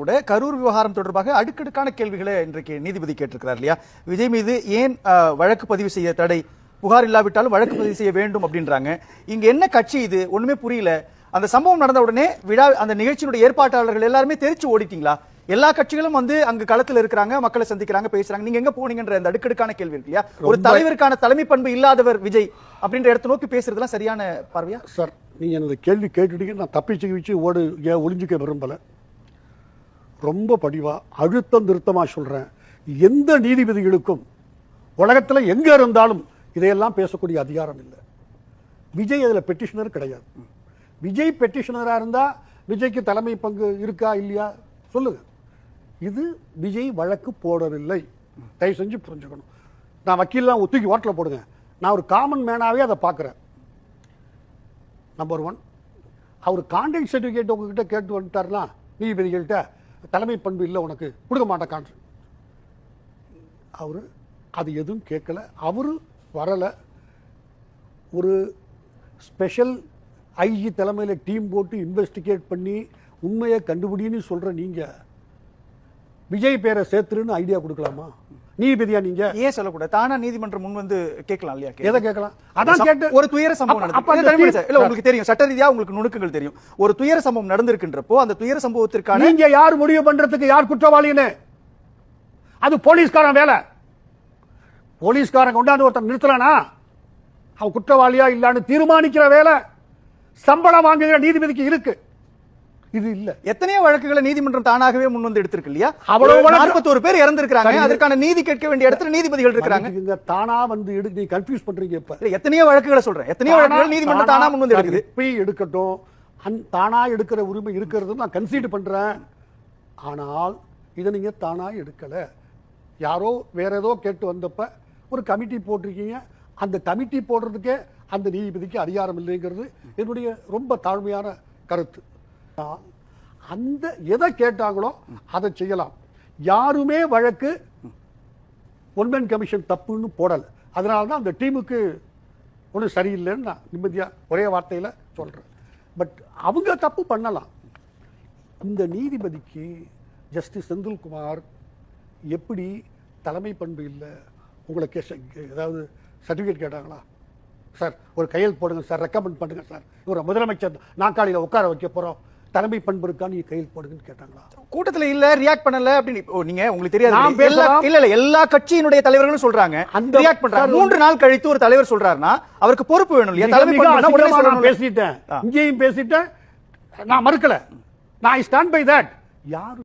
கூட கரூர் விவகாரம் தொடர்பாக அடுக்கடுக்கான கேள்விகளை இன்றைக்கு நீதிபதி கேட்டிருக்கிறார் இல்லையா? விஜய் மீது ஏன் வழக்கு பதிவு செய்ய தடை? புகார் இல்லாவிட்டாலும் வழக்கு பதிவு செய்ய வேண்டும் அப்படின்றாங்க. இங்க என்ன கட்சி இது? ஒண்ணுமே புரியல. அந்த சம்பவம் நடந்த உடனே விழா அந்த நிகழ்ச்சியினுடைய ஏற்பாட்டாளர்கள் எல்லாருமே தெரிச்சு ஓடிட்டீங்களா? எல்லா கட்சிகளும் வந்து அங்க களத்துல இருக்கிறாங்க மக்களை சந்திக்கிறாங்க பேசுறாங்க. நீங்க எங்க போனீங்கன்ற அந்த அடுக்கடுக்கான கேள்வி இருக்கு இல்லையா? ஒரு தலைவருக்கான தலைமை பண்பு இல்லாதவர் விஜய் அப்படின்ற இடத்தை நோக்கி பேசுறதுலாம் சரியான பார்வையா? சார் நீங்க எனது கேள்வி கேட்டுட்டீங்க நான் தப்பிச்சு வச்சு ஓடு ஒளிஞ்சிக்க விரும்பல. ரொம்ப படிவா அழுத்தம் திருத்தமா சொல்றேன். எந்த நீதிபதிகளுக்கும் உலகத்தில் எங்க இருந்தாலும் இதையெல்லாம் பேசக்கூடிய அதிகாரம் இல்லை. விஜய் அதில் பெட்டிஷனர் கிடையாது. விஜய் பெட்டிஷனராக இருந்தா விஜய்க்கு தலைமை பங்கு இருக்கா இல்லையா? சொல்லுங்க. இது விஜய் வழக்கு போடவில்லை. தயவு செஞ்சு புரிஞ்சுக்கணும். நான் வக்கீல்லாம் ஒத்துக்கி ஓட்டில் போடுங்க. நான் ஒரு காமன் மேனாவே அதை பார்க்குறேன். நம்பர் ஒன் அவர் கான்ட்ராக்ட் சர்டிஃபிகேட் உங்ககிட்ட கேட்டு வந்துட்டார்னா நீதிபதிகள்கிட்ட தலைமை பண்பு இல்லை உனக்கு. கொடுக்க மாட்டேன் கான்ட்ராக்ட் அவர் அது எதுவும் கேட்கல. அவர் வரலை. ஒரு ஸ்பெஷல் ஐஜி தலைமையில் டீம் போட்டு இன்வெஸ்டிகேட் பண்ணி உண்மையை கண்டுபிடின்னு சொல்கிற நீங்கள் விஜய் பேரை சேர்த்துருன்னு ஐடியா கொடுக்கலாமா? நீதிபதியா நீங்கள் ஏன் சொல்லக்கூடாது? தானா நீதிமன்றம் முன் வந்து கேட்கலாம் இல்லையா? எதை கேட்கலாம்? அதான் கேட்டு ஒரு துயர சம்பவம் அப்ப- நடந்து அப்ப அந்த இல்ல, தனிமனித- தீர்ப்பு- இல்ல உங்களுக்கு தெரியும். சட்ட ரீதியா உங்களுக்கு நுணுக்கங்கள் தெரியும். ஒரு துயர சம்பவம் நடந்திருக்கின்றப்போ அந்த துயர சம்பவத்திற்கான நீங்க யார் முடிவு பண்றதுக்கு யார் குற்றவாளின்னு? அது போலீஸ்காரன் வேலை. போலீஸ்காரன் கொண்டாந்து ஒருத்தன் நிறுத்தலானா? அவன் குற்றவாளியா இல்லான்னு தீர்மானிக்கிற வேலை. சம்பளம் வாங்குகிற நீதிபதிக்கு இருக்கு. இது இல்ல. எத்தனையோ வழக்குகளை நீதிமன்றம் தானாகவே முன் வந்து எடுத்திருக்கு இல்லையா? அவ்வளவு நாற்பத்தோரு பேர் இது- அதற்கான நீதி கேட்க வேண்டிய இடத்துல நீதிபதிகள் இருக்காங்க மன்னிச்சுக்குங்க, தானா வந்து எடு நீ கன்ஃபியூஸ் பண்றீங்க இப்ப. எத்தனையோ வழக்குகளை சொல்றேன். எத்தனையோ வழக்குகள் நீதிமன்றம் தானா முன் வந்து எடுக்குது. இப்படி எடுக்கட்டும். அந்- தானா எடுக்கிற உரிமை இருக்கிறது நான் கன்சீட் பண்றேன். ஆனால் இதை நீங்க தானா எடுக்கல. யாரோ வேற ஏதோ கேட்டு வந்தப்ப ஒரு கமிட்டி போட்டிருக்கீங்க. அந்த கமிட்டி போடுறதுக்கே அந்த நீதிபதிக்கு அதிகாரம் இல்லைங்கிறது என்னுடைய ரொம்ப தாழ்மையான கருத்து. கேட்டால் அந்த எதை கேட்டாங்களோ அதை செய்யலாம். யாருமே வழக்கு ஒன்மேன் கமிஷன் தப்புன்னு போடலை. அதனால தான் அந்த டீமுக்கு ஒன்றும் சரியில்லைன்னு நான் நிம்மதியாக ஒரே வார்த்தையில் சொல்கிறேன் பட் அவங்க தப்பு பண்ணலாம். இந்த நீதிபதிக்கு ஜஸ்டிஸ் செந்தில்குமார் எப்படி தலைமை பண்பு இல்லை? உங்களை கேஸ் ஏதாவது சர்டிஃபிகேட் கேட்டாங்களா? சார் ஒரு கையெழுத்து போடுங்க சார் ரெக்கமெண்ட் பண்ணுங்க சார் இவரை முதலமைச்சர் நாற்காலியில் உட்கார வைக்க போகிறோம் தலைமை பண்பு இருக்கான்னு நீங்க கையெழுத்து போடுங்கன்னு கேட்டாங்களா? கூட்டத்துல இல்ல ரியாக்ட் பண்ணல அப்படின்னு நீங்க உங்களுக்கு தெரியாது. இல்ல இல்ல எல்லா கட்சியினுடைய தலைவர்களும் சொல்றாங்க. அந்த- ரியாக்ட் பண்றாங்க. மூன்று நாள் கழித்து ஒரு தலைவர் சொல்றாருன்னா அவருக்கு பொறுப்பு வேணும் இல்லையா? தலைமை பேசிட்டேன். இங்கேயும் பேசிட்டேன். நான் மறுக்கல. நான் ஸ்டாண்ட் பை தட் யாரு